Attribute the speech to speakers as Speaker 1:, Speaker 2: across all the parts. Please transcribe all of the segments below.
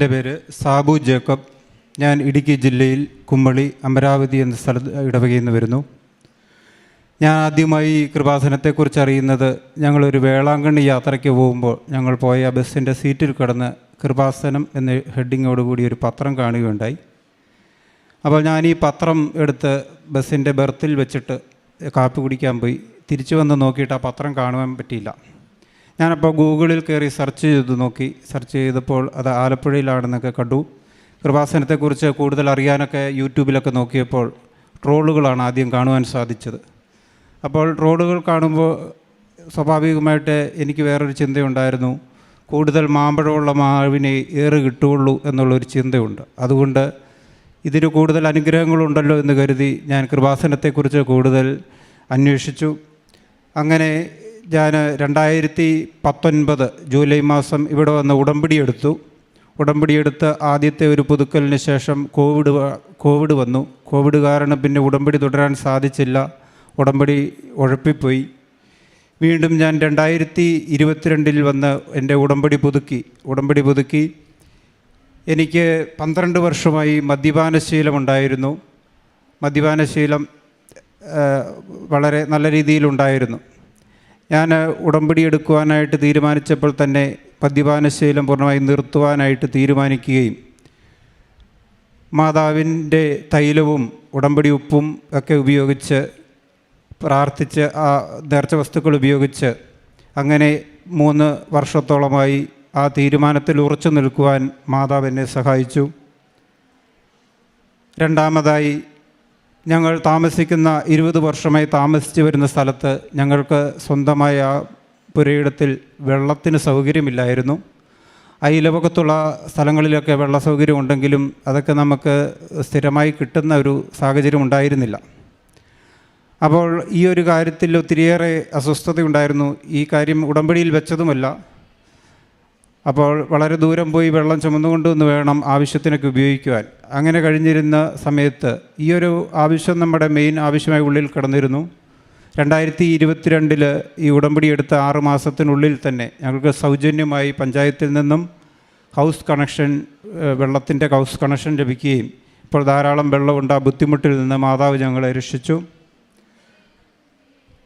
Speaker 1: എന്റെ പേര് സാബു ജേക്കബ്. ഞാൻ ഇടുക്കി ജില്ലയിൽ കുമ്മളി അമരാവതി എന്ന സ്ഥലത്ത് ഇടവകയിൽ നിന്ന് വരുന്നു. ഞാൻ ആദ്യമായി ഈ കൃപാസനത്തെക്കുറിച്ച് അറിയുന്നത് ഞങ്ങളൊരു വേളാങ്കണ്ണി യാത്രയ്ക്ക് പോകുമ്പോൾ ഞങ്ങൾ പോയ ബസ്സിന്റെ സീറ്റിൽ കിടന്ന് കൃപാസനം എന്ന ഹെഡിങ്ങോടുകൂടി ഒരു പത്രം കാണുകയുണ്ടായി. അപ്പോൾ ഞാൻ ഈ പത്രം എടുത്ത് ബസ്സിന്റെ ബെർത്തിൽ വെച്ചിട്ട് കാപ്പി കുടിക്കാൻ പോയി. തിരിച്ചു വന്ന് നോക്കിയിട്ട് ആ പത്രം കാണുവാൻ പറ്റിയില്ല. ഞാനപ്പോൾ ഗൂഗിളിൽ കയറി സെർച്ച് ചെയ്ത് നോക്കി. സെർച്ച് ചെയ്തപ്പോൾ അത് ആലപ്പുഴയിലാണെന്നൊക്കെ കണ്ടു. കൃപാസനത്തെക്കുറിച്ച് കൂടുതൽ അറിയാനൊക്കെ യൂട്യൂബിലൊക്കെ നോക്കിയപ്പോൾ ട്രോളുകളാണ് ആദ്യം കാണുവാൻ സാധിച്ചത്. അപ്പോൾ ട്രോളുകൾ കാണുമ്പോൾ സ്വാഭാവികമായിട്ട് എനിക്ക് വേറൊരു ചിന്തയുണ്ടായിരുന്നു. കൂടുതൽ മാമ്പഴമുള്ള മാവിനെ ഏറ് കിട്ടുകയുള്ളൂ എന്നുള്ളൊരു ചിന്തയുണ്ട്. അതുകൊണ്ട് ഇതിന് കൂടുതൽ അനുഗ്രഹങ്ങളുണ്ടല്ലോ എന്ന് കരുതി ഞാൻ കൃപാസനത്തെക്കുറിച്ച് കൂടുതൽ അന്വേഷിച്ചു. അങ്ങനെ ഞാൻ രണ്ടായിരത്തി പത്തൊൻപത് ജൂലൈ മാസം ഇവിടെ വന്ന് ഉടമ്പടി എടുത്തു ഉടമ്പടി എടുത്ത് ആദ്യത്തെ ഒരു പുതുക്കലിന് ശേഷം കോവിഡ് കോവിഡ് വന്നു. കോവിഡ് കാരണം പിന്നെ ഉടമ്പടി തുടരാൻ സാധിച്ചില്ല. ഉടമ്പടി ഉഴപ്പിപ്പോയി വീണ്ടും ഞാൻ രണ്ടായിരത്തി ഇരുപത്തിരണ്ടിൽ വന്ന് എന്റെ ഉടമ്പടി പുതുക്കി. ഉടമ്പടി പുതുക്കി. എനിക്ക് പന്ത്രണ്ട് വർഷമായി മദ്യപാനശീലമുണ്ടായിരുന്നു മദ്യപാനശീലം വളരെ നല്ല രീതിയിലുണ്ടായിരുന്നു ഞാൻ ഉടമ്പടി എടുക്കുവാനായിട്ട് തീരുമാനിച്ചപ്പോൾ തന്നെ പദ്യപാനശീലം പൂർണമായി നിർത്തുവാനായിട്ട് തീരുമാനിക്കുകയും മാതാവിന്റെ തൈലവും ഉടമ്പടി ഉപ്പും ഒക്കെ ഉപയോഗിച്ച് പ്രാർത്ഥിച്ച് ആ നേർച്ച വസ്തുക്കൾ ഉപയോഗിച്ച് അങ്ങനെ മൂന്ന് വർഷത്തോളമായി ആ തീരുമാനത്തിൽ ഉറച്ചു നിൽക്കുവാൻ മാതാവ് എന്നെ സഹായിച്ചു. രണ്ടാമതായി ഞങ്ങൾ താമസിക്കുന്ന ഇരുപത് വർഷമായി താമസിച്ചു വരുന്ന സ്ഥലത്ത് ഞങ്ങൾക്ക് സ്വന്തമായ പുരയിടത്തിൽ വെള്ളത്തിന് സൗകര്യമില്ലായിരുന്നു. അയൽവക്കത്തുള്ള സ്ഥലങ്ങളിലൊക്കെ വെള്ള സൗകര്യം ഉണ്ടെങ്കിലും അതൊക്കെ നമുക്ക് സ്ഥിരമായി കിട്ടുന്ന ഒരു സാഹചര്യം ഉണ്ടായിരുന്നില്ല. അപ്പോൾ ഈ ഒരു കാര്യത്തിൽ ഒത്തിരിയേറെ അസ്വസ്ഥതയുണ്ടായിരുന്നു. ഈ കാര്യം ഉടമ്പടിയിൽ വെച്ചതുമല്ല. അപ്പോൾ വളരെ ദൂരം പോയി വെള്ളം ചുമന്നുകൊണ്ടുവന്ന് വേണം ആവശ്യത്തിനൊക്കെ ഉപയോഗിക്കുവാൻ. അങ്ങനെ കഴിഞ്ഞിരുന്ന സമയത്ത് ഈ ഒരു ആവശ്യം നമ്മുടെ മെയിൻ ആവശ്യമായി ഉള്ളിൽ കിടന്നിരുന്നു. രണ്ടായിരത്തി ഇരുപത്തിരണ്ടിൽ ഈ ഉടമ്പടി എടുത്ത ആറ് മാസത്തിനുള്ളിൽ തന്നെ ഞങ്ങൾക്ക് സൗജന്യമായി പഞ്ചായത്തിൽ നിന്നും ഹൗസ് കണക്ഷൻ വെള്ളത്തിന്റെ ഹൗസ് കണക്ഷൻ ലഭിക്കുകയും ഇപ്പോൾ ധാരാളം വെള്ളമുണ്ട് ആ ബുദ്ധിമുട്ടിൽ നിന്ന് മാതാവ് ഞങ്ങളെ രക്ഷിച്ചു.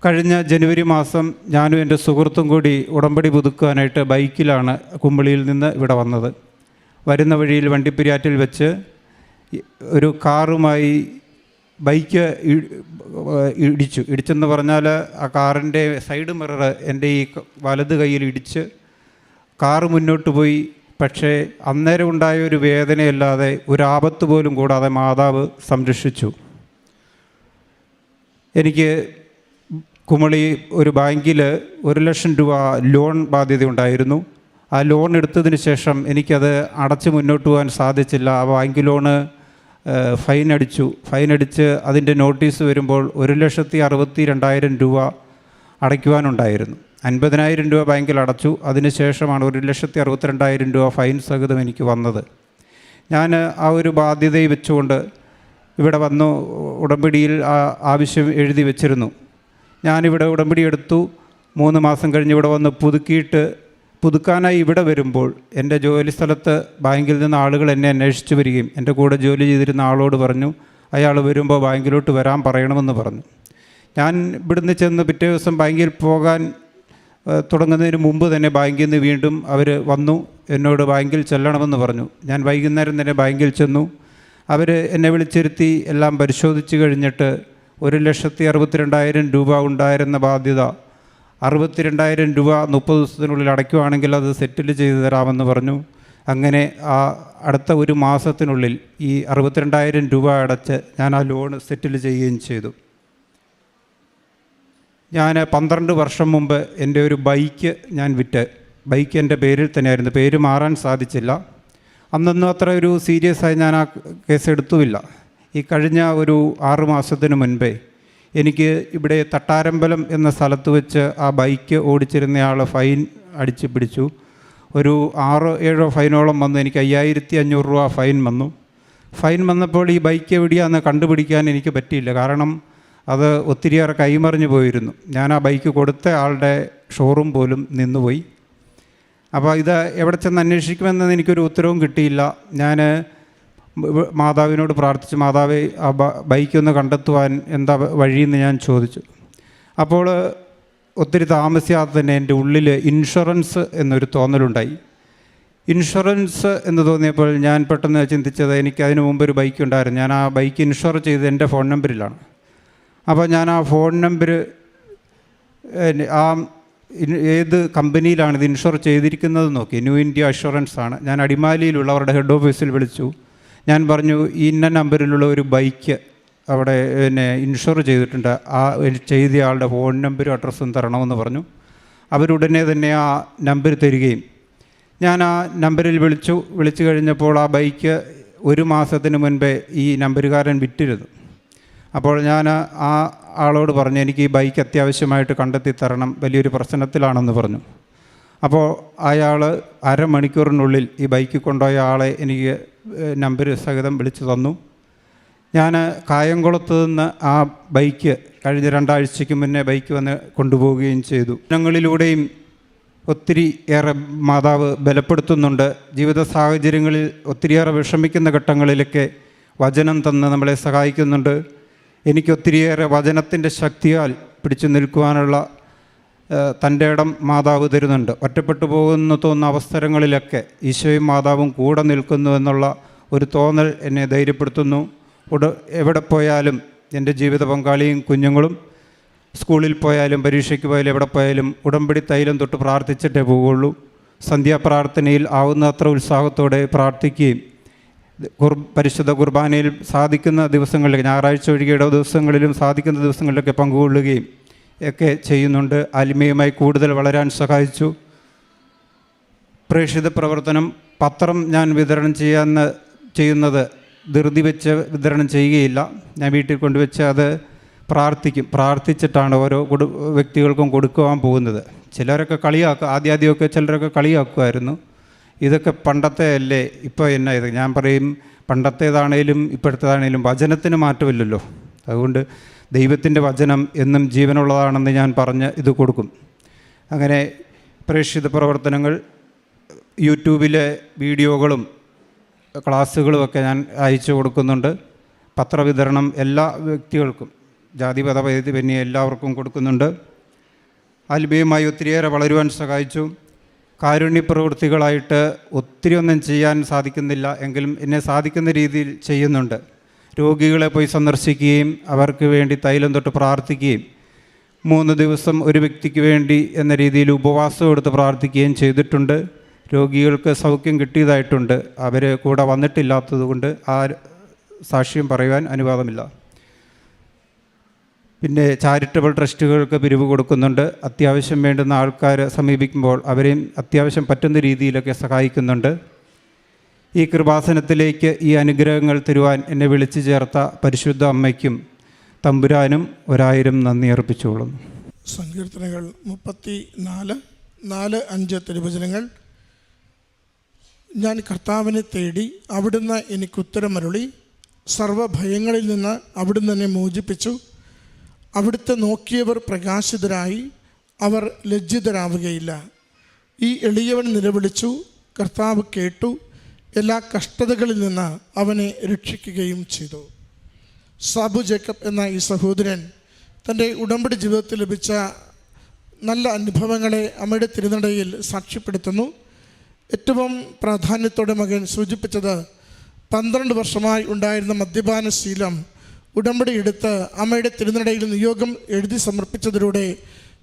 Speaker 1: കഴിഞ്ഞ ജനുവരി മാസം ഞാനും എന്റെ സുഹൃത്തും കൂടി ഉടമ്പടി പുതുക്കുവാനായിട്ട് ബൈക്കിലാണ് കുമ്പളിയിൽ നിന്ന് ഇവിടെ വന്നത്. വരുന്ന വഴിയിൽ വണ്ടിപ്പെരിയാറ്റിൽ വെച്ച് ഒരു കാറുമായി ബൈക്ക് ഇടിച്ചു. ഇടിച്ചെന്ന് പറഞ്ഞാൽ ആ കാറിന്റെ സൈഡ് മിറർ എന്റെ ഈ വലത് കയ്യിൽ ഇടിച്ച് കാറ് മുന്നോട്ട് പോയി. പക്ഷേ അന്നേരം ഉണ്ടായ ഒരു വേദനയല്ലാതെ ഒരു ആപത്ത് പോലും കൂടാതെ മാതാവ് സംരക്ഷിച്ചു. എനിക്ക് കുമളി ഒരു ബാങ്കിൽ ഒരു ലക്ഷം രൂപ ലോൺ ബാധ്യത ഉണ്ടായിരുന്നു ആ ലോൺ എടുത്തതിന് ശേഷം എനിക്കത് അടച്ച് മുന്നോട്ട് പോകാൻ സാധിച്ചില്ല. ആ ബാങ്ക് ലോണ് ഫൈൻ അടിച്ചു. ഫൈൻ അടിച്ച് അതിന്റെ നോട്ടീസ് വരുമ്പോൾ ഒരു ലക്ഷത്തി അറുപത്തി രണ്ടായിരം രൂപ അടയ്ക്കുവാനുണ്ടായിരുന്നു. അൻപതിനായിരം രൂപ ബാങ്കിൽ അടച്ചു. അതിന് ശേഷമാണ് ഒരു ലക്ഷത്തി അറുപത്തിരണ്ടായിരം രൂപ ഫൈൻ സഹിതം എനിക്ക് വന്നത്. ഞാൻ ആ ഒരു ബാധ്യതയെ വെച്ചുകൊണ്ട് ഇവിടെ വന്നു. ഉടമ്പടിയിൽ ആ ആവശ്യം എഴുതി വെച്ചിരുന്നു. ഞാനിവിടെ ഉടമ്പടി എടുത്തു. മൂന്ന് മാസം കഴിഞ്ഞ് ഇവിടെ വന്ന് പുതുക്കിയിട്ട് പുതുക്കാനായി ഇവിടെ വരുമ്പോൾ എന്റെ ജോലി സ്ഥലത്ത് ബാങ്കിൽ നിന്ന് ആളുകൾ എന്നെ അന്വേഷിച്ചു വരികയും എന്റെ കൂടെ ജോലി ചെയ്തിരുന്ന ആളോട് പറഞ്ഞു അയാൾ വരുമ്പോൾ ബാങ്കിലോട്ട് വരാൻ പറയണമെന്ന് പറഞ്ഞു. ഞാൻ ഇവിടുന്ന് ചെന്ന് പിറ്റേ ദിവസം ബാങ്കിൽ പോകാൻ തുടങ്ങുന്നതിന് മുമ്പ് തന്നെ ബാങ്കിൽ നിന്ന് വീണ്ടും അവർ വന്നു എന്നോട് ബാങ്കിൽ ചെല്ലണമെന്ന് പറഞ്ഞു. ഞാൻ വൈകുന്നേരം തന്നെ ബാങ്കിൽ ചെന്നു. അവർ എന്നെ വിളിച്ചിരുത്തി എല്ലാം പരിശോധിച്ച് കഴിഞ്ഞിട്ട് ഒരു ലക്ഷത്തി അറുപത്തിരണ്ടായിരം രൂപ ഉണ്ടായിരുന്ന ബാധ്യത. അറുപത്തിരണ്ടായിരം രൂപ മുപ്പത് ദിവസത്തിനുള്ളിൽ അടയ്ക്കുവാണെങ്കിൽ അത് സെറ്റിൽ ചെയ്തു തരാമെന്ന് പറഞ്ഞു. അങ്ങനെ ആ അടുത്ത ഒരു മാസത്തിനുള്ളിൽ ഈ അറുപത്തിരണ്ടായിരം രൂപ അടച്ച് ഞാൻ ആ ലോൺ സെറ്റിൽ ചെയ്യുകയും ചെയ്തു. ഞാൻ പന്ത്രണ്ട് വർഷം മുമ്പ് എന്റെ ഒരു ബൈക്ക് ഞാൻ വിറ്റ്. ബൈക്ക് എന്റെ പേരിൽ തന്നെയായിരുന്നു. പേര് മാറാൻ സാധിച്ചില്ല. അന്നൊന്നും അത്ര ഒരു സീരിയസ് ആയി ഞാൻ ആ കേസ് എടുത്തുമില്ല ഈ കഴിഞ്ഞ ഒരു ആറ് മാസത്തിന് മുൻപേ എനിക്ക് ഇവിടെ തട്ടാരമ്പലം എന്ന സ്ഥലത്ത് വെച്ച് ആ ബൈക്ക് ഓടിച്ചിരുന്നയാൾ ഫൈൻ അടിച്ച് പിടിച്ചു. ഒരു ആറോ ഏഴോ ഫൈനോളം വന്നു എനിക്ക് അയ്യായിരത്തി അഞ്ഞൂറ് രൂപ ഫൈൻ വന്നു. ഫൈൻ വന്നപ്പോൾ ഈ ബൈക്ക് എവിടെയാണെന്ന് കണ്ടുപിടിക്കാൻ എനിക്ക് പറ്റിയില്ല. കാരണം അത് ഒത്തിരിയേറെ കൈമറിഞ്ഞു പോയിരുന്നു. ഞാൻ ആ ബൈക്ക് കൊടുത്ത ആളുടെ ഷോറൂം പോലും നിന്നുപോയി. അപ്പോൾ ഇത് എവിടെ ചെന്ന് അന്വേഷിക്കുമെന്ന് എനിക്കൊരു ഉത്തരവും കിട്ടിയില്ല. ഞാൻ മാതാവിനോട് പ്രാർത്ഥിച്ച് മാതാവെ ആ ബ- ബൈക്ക് ഒന്ന് കണ്ടെത്തുവാൻ എന്താ വഴിയെന്ന് ഞാൻ ചോദിച്ചു. അപ്പോൾ ഒത്തിരി താമസിയാതെ തന്നെ എന്റെ ഉള്ളിൽ ഇൻഷുറൻസ് എന്നൊരു തോന്നലുണ്ടായി. ഇൻഷുറൻസ് എന്ന് തോന്നിയപ്പോൾ ഞാൻ പെട്ടെന്ന് ചിന്തിച്ചത് എനിക്ക് അതിന് മുമ്പ് ഒരു ബൈക്ക് ഉണ്ടായിരുന്നു. ഞാൻ ആ ബൈക്ക് ഇൻഷുർ ചെയ്ത് എന്റെ ഫോൺ നമ്പറിലാണ്. അപ്പോൾ ഞാൻ ആ ഫോൺ നമ്പർ ആ ഏത് കമ്പനിയിലാണ് ഇത് ഇൻഷുർ ചെയ്തിരിക്കുന്നത് നോക്കി. ന്യൂ ഇന്ത്യ അഷുറൻസ് ആണ് ഞാൻ അടിമാലിയിലുള്ളവരുടെ ഹെഡ് ഓഫീസിൽ വിളിച്ചു. ഞാൻ പറഞ്ഞു ഇന്ന നമ്പറിലുള്ള ഒരു ബൈക്ക് അവിടെ പിന്നെ ഇൻഷുർ ചെയ്തിട്ടുണ്ട്. ആ ചെയ്ത ആളുടെ ഫോൺ നമ്പരും അഡ്രസ്സും തരണമെന്ന് പറഞ്ഞു. അവരുടനെ തന്നെ ആ നമ്പർ തരികയും. ഞാൻ ആ നമ്പറിൽ വിളിച്ചു. വിളിച്ചു കഴിഞ്ഞപ്പോൾ ആ ബൈക്ക് ഒരു മാസത്തിന് മുൻപേ ഈ നമ്പരുകാരൻ വിറ്റിരുന്നു. അപ്പോൾ ഞാൻ ആ ആളോട് പറഞ്ഞു എനിക്ക് ഈ ബൈക്ക് അത്യാവശ്യമായിട്ട് കണ്ടെത്തി തരണം. വലിയൊരു പ്രശ്നത്തിലാണെന്ന് പറഞ്ഞു. അപ്പോൾ അയാൾ അരമണിക്കൂറിനുള്ളിൽ ഈ ബൈക്കിൽ കൊണ്ടുപോയ ആളെ എനിക്ക് നമ്പർ സഹിതം വിളിച്ചു തന്നു. ഞാൻ കായംകുളത്ത് നിന്ന് ആ ബൈക്ക് കഴിഞ്ഞ രണ്ടാഴ്ചയ്ക്ക് മുന്നേ ബൈക്ക് വന്ന് കൊണ്ടുപോവുകയും ചെയ്തു. ഞങ്ങളിലൂടെയും ഒത്തിരി ഏറെ മാതാവ് ബലപ്പെടുത്തുന്നുണ്ട്. ജീവിത സാഹചര്യങ്ങളിൽ ഒത്തിരിയേറെ വിഷമിക്കുന്ന ഘട്ടങ്ങളിലൊക്കെ വചനം തന്ന് നമ്മളെ സഹായിക്കുന്നുണ്ട്. എനിക്ക് ഒത്തിരിയേറെ വചനത്തിന്റെ ശക്തിയാൽ പിടിച്ചു നിൽക്കുവാനുള്ള തന്റെ ഇടം മാതാവ് തരുന്നുണ്ട്. ഒറ്റപ്പെട്ടു പോകുന്ന തോന്നുന്ന അവസരങ്ങളിലൊക്കെ ഈശോയും മാതാവും കൂടെ നിൽക്കുന്നു എന്നുള്ള ഒരു തോന്നൽ എന്നെ ധൈര്യപ്പെടുത്തുന്നു. ഉട എവിടെ പോയാലും എന്റെ ജീവിത പങ്കാളിയും കുഞ്ഞുങ്ങളും സ്കൂളിൽ പോയാലും പരീക്ഷയ്ക്ക് പോയാലും എവിടെ പോയാലും ഉടമ്പടി തൈലം തൊട്ട് പ്രാർത്ഥിച്ചിട്ടേ പോവുള്ളൂ സന്ധ്യാപ്രാർത്ഥനയിൽ ആവുന്നത്ര ഉത്സാഹത്തോടെ പ്രാർത്ഥിക്കുകയും പരിശുദ്ധ കുർബാനയിൽ സാധിക്കുന്ന ദിവസങ്ങളിൽ ഞായറാഴ്ച ഒഴികെ ഒഴികെയുടെ ദിവസങ്ങളിലും സാധിക്കുന്ന ദിവസങ്ങളിലൊക്കെ പങ്കുകൊള്ളുകയും ഒക്കെ ചെയ്യുന്നുണ്ട്. ആത്മീയമായി കൂടുതൽ വളരാൻ സഹായിച്ചു. പ്രേക്ഷിത പ്രവർത്തനം പത്രം ഞാൻ വിതരണം ചെയ്യാൻ ചെയ്യുന്നത് ധൃതി വെച്ച് വിതരണം ചെയ്യുകയില്ല. ഞാൻ വീട്ടിൽ കൊണ്ടുവച്ച് അത് പ്രാർത്ഥിക്കും. പ്രാർത്ഥിച്ചിട്ടാണ് ഓരോ കൊടു വ്യക്തികൾക്കും കൊടുക്കുവാൻ പോകുന്നത്. ചിലരൊക്കെ കളിയാക്കുക ആദ്യാദ്യമൊക്കെ ചിലരൊക്കെ കളിയാക്കുമായിരുന്നു. ഇതൊക്കെ പണ്ടത്തെ അല്ലേ? ഇപ്പോൾ എന്നാ ഇത്? ഞാൻ പറയും പണ്ടത്തേതാണേലും ഇപ്പോഴത്തേതാണേലും വചനത്തിന് മാറ്റമില്ലല്ലോ. അതുകൊണ്ട് ദൈവത്തിന്റെ വചനം എന്നും ജീവനുള്ളതാണെന്ന് ഞാൻ പറഞ്ഞ് ഇത് കൊടുക്കും. അങ്ങനെ പ്രേക്ഷിത പ്രവർത്തനങ്ങൾ യൂട്യൂബിലെ വീഡിയോകളും ക്ലാസ്സുകളുമൊക്കെ ഞാൻ അയച്ചു കൊടുക്കുന്നുണ്ട്. പത്രവിതരണം എല്ലാ വ്യക്തികൾക്കും ജാതിപത പിന്നെ എല്ലാവർക്കും കൊടുക്കുന്നുണ്ട്. ആത്മീയമായി ഒത്തിരിയേറെ വളരുവാൻ സഹായിച്ചു. കാരുണ്യ പ്രവൃത്തികളായിട്ട് ഒത്തിരി ഒന്നും ചെയ്യാൻ സാധിക്കുന്നില്ല എങ്കിലും എന്നെ സാധിക്കുന്ന രീതിയിൽ ചെയ്യുന്നുണ്ട്. രോഗികളെ പോയി സന്ദർശിക്കുകയും അവർക്ക് വേണ്ടി തൈലം തൊട്ട് പ്രാർത്ഥിക്കുകയും മൂന്ന് ദിവസം ഒരു വ്യക്തിക്ക് വേണ്ടി എന്ന രീതിയിൽ ഉപവാസം എടുത്ത് പ്രാർത്ഥിക്കുകയും ചെയ്തിട്ടുണ്ട്. രോഗികൾക്ക് സൗഖ്യം കിട്ടിയതായിട്ടുണ്ട്. അവർ കൂടെ വന്നിട്ടില്ലാത്തതുകൊണ്ട് ആ സാക്ഷ്യം പറയുവാൻ അനുവാദമില്ല. പിന്നെ ചാരിറ്റബിൾ ട്രസ്റ്റുകൾക്ക് പിരിവ് കൊടുക്കുന്നുണ്ട്. അത്യാവശ്യം വേണ്ടുന്ന ആൾക്കാരെ സമീപിക്കുമ്പോൾ അവരെയും അത്യാവശ്യം പറ്റുന്ന രീതിയിലൊക്കെ സഹായിക്കുന്നുണ്ട്. ഈ കൃപാസനത്തിലേക്ക് ഈ അനുഗ്രഹങ്ങൾ തരുവാൻ എന്നെ വിളിച്ചു ചേർത്ത പരിശുദ്ധ അമ്മയ്ക്കും തമ്പുരാനും ഒരായിരം നന്ദി അർപ്പിച്ചുകൊള്ളുന്നു.
Speaker 2: സങ്കീർത്തനങ്ങൾ മുപ്പത്തി നാല് നാല് അഞ്ച് തിരുവചനങ്ങൾ. ഞാൻ കർത്താവിനെ തേടി അവിടുന്ന് എനിക്ക് ഉത്തരമരുളി. സർവഭയങ്ങളിൽ നിന്ന് അവിടുന്ന് എന്നെ മോചിപ്പിച്ചു. അവിടുത്തെ നോക്കിയവർ പ്രകാശിതരായി അവർ ലജ്ജിതരാവുകയില്ല. ഈ എളിയവൻ നിലവിളിച്ചു കർത്താവ് കേട്ടു എല്ലാ കഷ്ടതകളിൽ നിന്ന് അവനെ രക്ഷിക്കുകയും ചെയ്തു. സാബു ജേക്കബ് എന്ന ഈ സഹോദരൻ തന്റെ ഉടമ്പടി ജീവിതത്തിൽ ലഭിച്ച നല്ല അനുഭവങ്ങളെ അമ്മയുടെ തിരുനടയിൽ സാക്ഷ്യപ്പെടുത്തുന്നു. ഏറ്റവും പ്രാധാന്യത്തോടെ മകൻ സൂചിപ്പിച്ചത് പന്ത്രണ്ട് വർഷമായി ഉണ്ടായിരുന്ന മദ്യപാന ശീലം ഉടമ്പടി എടുത്ത് അമ്മയുടെ തിരുനടയിൽ നിയോഗം എഴുതി സമർപ്പിച്ചതിലൂടെ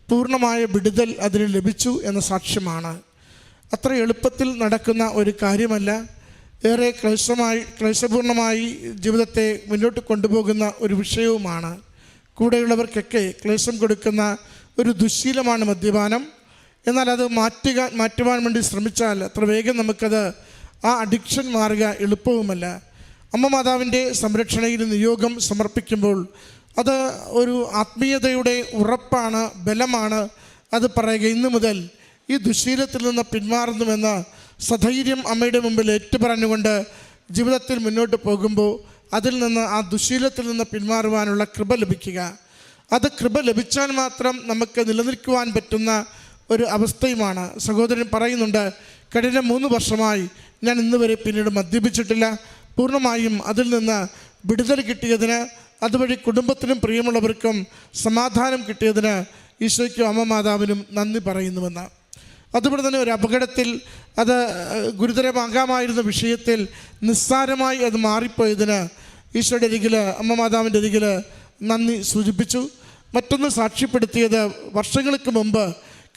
Speaker 2: പൂർണമായ വിടുതൽ അതിന് ലഭിച്ചു എന്ന സാക്ഷ്യമാണ്. അത്ര എളുപ്പത്തിൽ നടക്കുന്ന ഒരു കാര്യമല്ല. ഏറെ ക്ലേശമായി ക്ലേശപൂർണമായി ജീവിതത്തെ മുന്നോട്ട് കൊണ്ടുപോകുന്ന ഒരു വിഷയവുമാണ്. കൂടെയുള്ളവർക്കൊക്കെ ക്ലേശം കൊടുക്കുന്ന ഒരു ദുശീലമാണ് മദ്യപാനം. എന്നാൽ അത് മാറ്റുക മാറ്റുവാൻ വേണ്ടി ശ്രമിച്ചാൽ അത്ര വേഗം നമുക്കത് ആ അഡിക്ഷൻ മാറുക എളുപ്പവുമല്ല. അമ്മ മാതാവിന്റെ സംരക്ഷണയിൽ നിയോഗം സമർപ്പിക്കുമ്പോൾ അത് ഒരു ആത്മീയതയുടെ ഉറപ്പാണ് ബലമാണ്. അത് പറയുക ഇന്നു മുതൽ ഈ ദുശീലത്തിൽ നിന്ന് പിന്മാറുന്നുവെന്ന് സധൈര്യം അമ്മയുടെ മുമ്പിൽ ഏറ്റുപറഞ്ഞുകൊണ്ട് ജീവിതത്തിൽ മുന്നോട്ട് പോകുമ്പോൾ അതിൽ നിന്ന് ആ ദുശീലത്തിൽ നിന്ന് പിന്മാറുവാനുള്ള കൃപ ലഭിക്കുക. അത് കൃപ ലഭിച്ചാൽ മാത്രം നമുക്ക് നിലനിൽക്കുവാൻ പറ്റുന്ന ഒരു അവസ്ഥയുമാണ്. സഹോദരൻ പറയുന്നുണ്ട് കഴിഞ്ഞ മൂന്ന് വർഷമായി ഞാൻ ഇന്ന് വരെ പിന്നീട് മദ്യപിച്ചിട്ടില്ല. പൂർണമായും അതിൽ നിന്ന് വിടുതൽ കിട്ടിയതിന് അതുവഴി കുടുംബത്തിനും പ്രിയമുള്ളവർക്കും സമാധാനം കിട്ടിയതിന് ഈശോയ്ക്കും അമ്മ മാതാവിനും നന്ദി പറയുന്നുവെന്ന്. അതുപോലെ തന്നെ ഒരു അപകടത്തിൽ അത് ഗുരുതരമാകാമായിരുന്ന വിഷയത്തിൽ നിസ്സാരമായി അത് മാറിപ്പോയതിന് ഈശോയുടെ അരികിൽ അമ്മ മാതാവിന്റെ അരികിൽ നന്ദി സൂചിപ്പിച്ചു. മറ്റൊന്ന് സാക്ഷ്യപ്പെടുത്തിയത് വർഷങ്ങൾക്ക് മുമ്പ്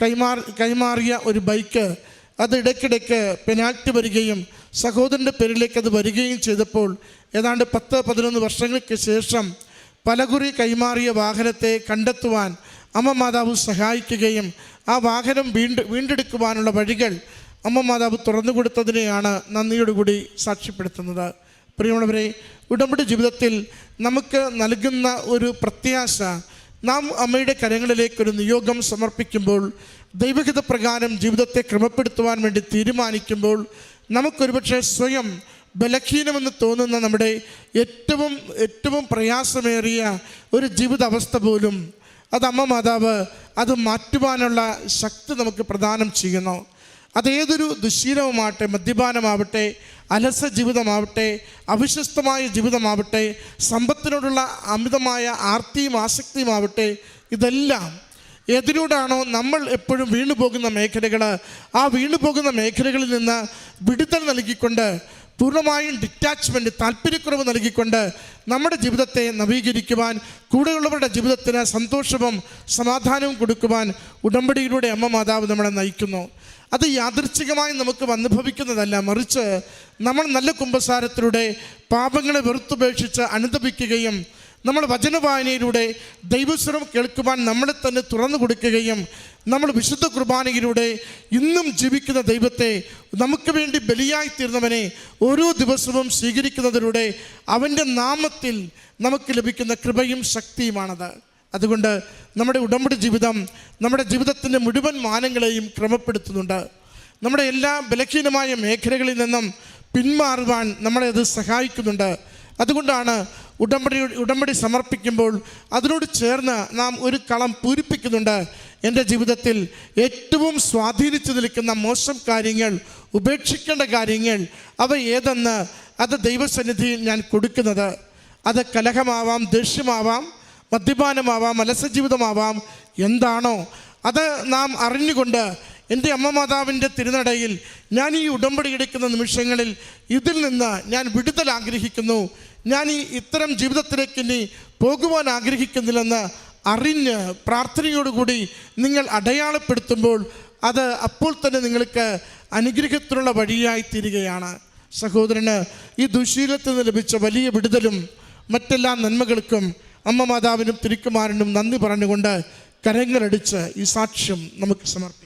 Speaker 2: കൈമാറി കൈമാറിയ ഒരു ബൈക്ക് അത് ഇടയ്ക്കിടയ്ക്ക് പെനാൽറ്റി വരികയും സഹോദരന്റെ പേരിലേക്ക് അത് വരികയും ചെയ്തപ്പോൾ ഏതാണ്ട് പത്ത് പതിനൊന്ന് വർഷങ്ങൾക്ക് ശേഷം പലകുറി കൈമാറിയ വാഹനത്തെ കണ്ടെത്തുവാൻ അമ്മ മാതാവ് സഹായിക്കുകയും ആ വാഹനം വീണ്ടും വീണ്ടെടുക്കുവാനുള്ള വഴികൾ അമ്മ മാതാവ് തുറന്നു കൊടുത്തതിനെയാണ് നന്ദിയോടുകൂടി സാക്ഷ്യപ്പെടുത്തുന്നത്. പ്രിയമുള്ളവരെ ഉടമ്പടി ജീവിതത്തിൽ നമുക്ക് നൽകുന്ന ഒരു പ്രത്യാശ നാം അമ്മയുടെ കരങ്ങളിലേക്ക് ഒരു നിയോഗം സമർപ്പിക്കുമ്പോൾ ദൈവഹിത പ്രകാരം ജീവിതത്തെ ക്രമപ്പെടുത്തുവാൻ വേണ്ടി തീരുമാനിക്കുമ്പോൾ നമുക്കൊരുപക്ഷെ സ്വയം ബലഹീനമെന്ന് തോന്നുന്ന നമ്മുടെ ഏറ്റവും ഏറ്റവും പ്രയാസമേറിയ ഒരു ജീവിതാവസ്ഥ പോലും അത് അമ്മ മാതാവ് അത് മാറ്റുവാനുള്ള ശക്തി നമുക്ക് പ്രദാനം ചെയ്യുന്നു. അതേതൊരു ദുശീലവുമാവട്ടെ മദ്യപാനമാവട്ടെ അലസ ജീവിതമാവട്ടെ അവിശ്വസ്തമായ ജീവിതമാവട്ടെ സമ്പത്തിനോടുള്ള അമിതമായ ആർത്തിയും ആസക്തിയുമാവട്ടെ ഇതെല്ലാം ഏതിലൂടാണോ നമ്മൾ എപ്പോഴും വീണുപോകുന്ന മേഖലകൾ ആ വീണുപോകുന്ന മേഖലകളിൽ നിന്ന് വിടുതൽ നൽകിക്കൊണ്ട് പൂർണമായും ഡിറ്റാച്ച്മെന്റ് താല്പര്യക്കുറവ് നൽകിക്കൊണ്ട് നമ്മുടെ ജീവിതത്തെ നവീകരിക്കുവാൻ കൂടെയുള്ളവരുടെ ജീവിതത്തിന് സന്തോഷവും സമാധാനവും കൊടുക്കുവാൻ ഉടമ്പടിയിലൂടെ അമ്മ മാതാവ് നമ്മളെ നയിക്കുന്നു. അത് യാദൃച്ഛികമായി നമുക്ക് വന്നുഭവിക്കുന്നതല്ല മറിച്ച് നമ്മൾ നല്ല കുംഭസാരത്തിലൂടെ പാപങ്ങളെ വെറുത്തുപേക്ഷിച്ച് അനുദപിക്കുകയും നമ്മൾ വചനവായനയിലൂടെ ദൈവസ്വരം കേൾക്കുവാൻ നമ്മളെ തന്നെ തുറന്നു കൊടുക്കുകയും നമ്മൾ വിശുദ്ധ കുർബാനയിലൂടെ ഇന്നും ജീവിക്കുന്ന ദൈവത്തെ നമുക്ക് വേണ്ടി ബലിയായി തീർന്നവനെ ഓരോ ദിവസവും സ്വീകരിക്കുന്നതിലൂടെ അവന്റെ നാമത്തിൽ നമുക്ക് ലഭിക്കുന്ന കൃപയും ശക്തിയുമാണത്. അതുകൊണ്ട് നമ്മുടെ ഉടമ്പടി ജീവിതം നമ്മുടെ ജീവിതത്തിന്റെ മുഴുവൻ മാനങ്ങളെയും ക്രമപ്പെടുത്തുന്നുണ്ട്. നമ്മുടെ എല്ലാ ബലഹീനമായ മേഖലകളിൽ നിന്നും പിന്മാറുവാൻ നമ്മളെ അത് സഹായിക്കുന്നുണ്ട്. അതുകൊണ്ടാണ് ഉടമ്പടി ഉടമ്പടി സമർപ്പിക്കുമ്പോൾ അതിനോട് ചേർന്ന് നാം ഒരു കളം പൂരിപ്പിക്കുന്നുണ്ട്. എന്റെ ജീവിതത്തിൽ ഏറ്റവും സ്വാധീനിച്ചു നിൽക്കുന്ന മോശം കാര്യങ്ങൾ ഉപേക്ഷിക്കേണ്ട കാര്യങ്ങൾ അവ ഏതെന്ന് അത് ദൈവസന്നിധിയിൽ ഞാൻ കൊടുക്കുന്നത്. അത് കലഹമാവാം ദേഷ്യമാവാം മദ്യപാനമാവാം മലസജീവിതമാവാം എന്താണോ അത് നാം അറിഞ്ഞുകൊണ്ട് എന്റെ അമ്മ മാതാവിന്റെ തിരുനടയിൽ ഞാൻ ഈ ഉടമ്പടി എടുക്കുന്ന നിമിഷങ്ങളിൽ ഇതിൽ നിന്ന് ഞാൻ വിടുതൽ ആഗ്രഹിക്കുന്നു. ഞാൻ ഈ ഇത്തരം ജീവിതത്തിലേക്ക് ഇനി പോകുവാൻ ആഗ്രഹിക്കുന്നില്ലെന്ന് അറിഞ്ഞ് പ്രാർത്ഥനയോടുകൂടി നിങ്ങൾ അടയാളപ്പെടുത്തുമ്പോൾ അത് അപ്പോൾ തന്നെ നിങ്ങൾക്ക് അനുഗ്രഹത്തിനുള്ള വഴിയായി തീരുകയാണ് സഹോദരന് ഈ ദുശീലത്തിൽ നിന്ന് ലഭിച്ച വലിയ വിടുതലും മറ്റെല്ലാ നന്മകൾക്കും അമ്മ മാതാവിനും തിരുക്കുമാരനും നന്ദി പറഞ്ഞുകൊണ്ട് കരങ്ങളടിച്ച് ഈ സാക്ഷ്യം നമുക്ക് സമർപ്പിക്കാം.